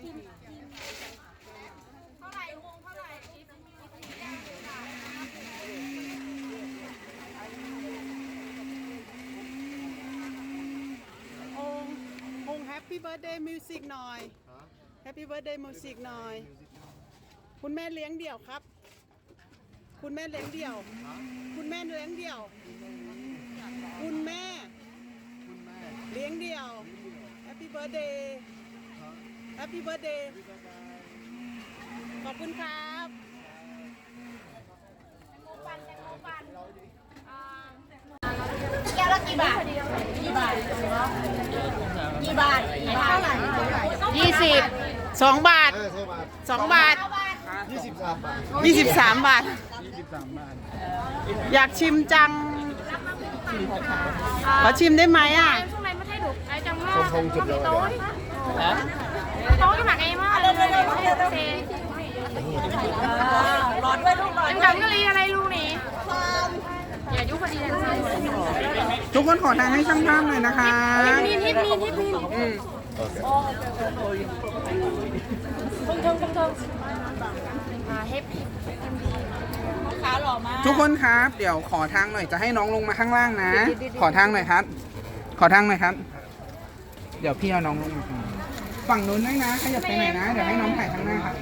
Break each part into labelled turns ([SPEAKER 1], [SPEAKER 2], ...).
[SPEAKER 1] เงเ
[SPEAKER 2] ท่ององแฮปปี้เบิร์ดเดย์มิวสิกหน่อยแฮปปี้เบิร์ดเดย์มิวสิกหน่อย คุณแม่เลี้ยงเดี่ยวครับ คุณแม่เลี้ยงเดี่ยว คุณแม่เลี้ยงเดี่ยว คุณแม่ เลี้ยงเดี่ยวแฮปปี้เบิร์ดเดย์ ฮปปี้เบิร์ดเดย์ขอบคุณครับ
[SPEAKER 1] แก้วละกี่บาทกี่บาทกี่บาทเท่าไหร่ยี่สิบ
[SPEAKER 2] สองบาท
[SPEAKER 3] เออใช่บาท
[SPEAKER 2] สองบาท
[SPEAKER 3] ยี่สิบสามบาท
[SPEAKER 2] ยี่สิบสามบาท
[SPEAKER 3] ยี่สิบสามบาท
[SPEAKER 2] อยากชิมจัง ขอชิมได้ไหมอะ
[SPEAKER 1] ช่วงไหนไม่ใช่ถูกไอ้จังว่า
[SPEAKER 3] คงคงจุดเดียวเลย
[SPEAKER 1] โต๊ะ โต๊ะที่หมักเองว่าเร็วเร็วเร็วเร็วเซร้อนด้วยลูกร้อนจังก็รีอะไรลูกนี่อย่ายุ่งพอดี
[SPEAKER 2] ทุกคนขอทางให้ช่างภาพหน่อยนะคะ
[SPEAKER 1] มีทิปมีทิปมี
[SPEAKER 3] โอเค
[SPEAKER 1] คงทงคงทงอ่าเฮปขาหล่อมาก
[SPEAKER 2] ทุกคนครับ เดี๋ยวขอทางหน่อยจะให้น้องลงมาข้างล่างนะ ขอทางหน่อยครับ ขอทางหน่อยครับ เดี๋ยวพี่เอาน้องลงมา ฝั่งนู้นด้วยนะขยับไปหน่อยนะ เดี๋ยวให้น้องถ่ายข้างหน้าครับ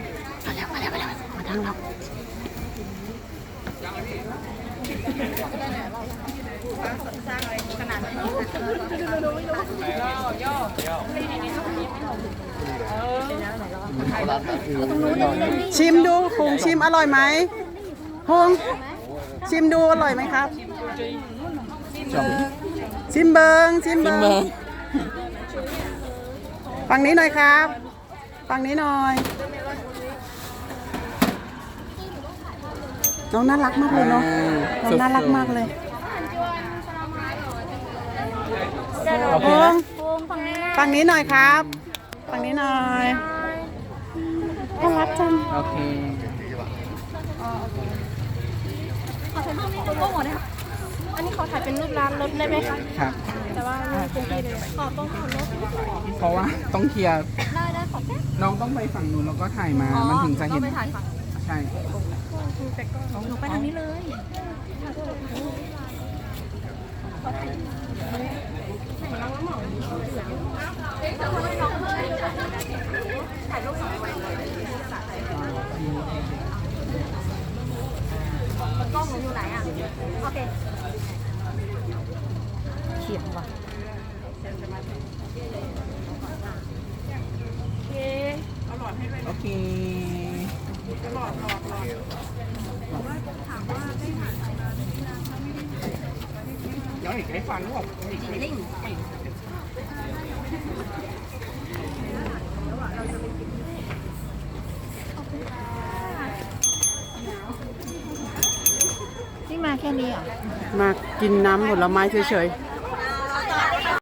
[SPEAKER 3] เขารับแบบคือหน่อย
[SPEAKER 2] ชิมดูหุงชิมอร่อยไหมหุงชิมดูอร่อยไหมครับ ชิมเบิงชิมเบิง ฝั่งนี้หน่อยครับฝั่งนี้หน่อย น้องน่ารักมากเลยเนาะน้องน่ารักมากเลยโอ้ง
[SPEAKER 1] โค้งฝั่งนี้นะ
[SPEAKER 2] ฝั่งนี้หน่อยครับฝั่งนี้หน่อยน่ารักจัง
[SPEAKER 4] โอเค
[SPEAKER 1] ขอถ่ายรูปนี้โปรโมทนะคะอันนี้ ขอถ่ายเป็นรูปร้านรถได้ไหมคะ
[SPEAKER 2] ครับ
[SPEAKER 1] แต่ว่าไม่เป็นที่เลยขอต้องขอรถ
[SPEAKER 2] เพราะว่าต้องเคลียร์
[SPEAKER 1] ได้ได้ขอแค่
[SPEAKER 2] น้องต้องไปฝั่งนู้นแล้วก็ถ่ายมา มันถึงจะเห็น
[SPEAKER 1] ก็ไปถ่ายฝั่ง
[SPEAKER 2] ใช่
[SPEAKER 1] หนูไปทางนี้เลยกล้องหนูอยู่ไหนอะ โอเค เขียนว่ะโอเค
[SPEAKER 2] โอเคเดี๋ยวอีกให้ฟังลูก
[SPEAKER 1] นี่มาแค่นี้เหรอ
[SPEAKER 2] มากินน้ำผลไม้เฉยๆ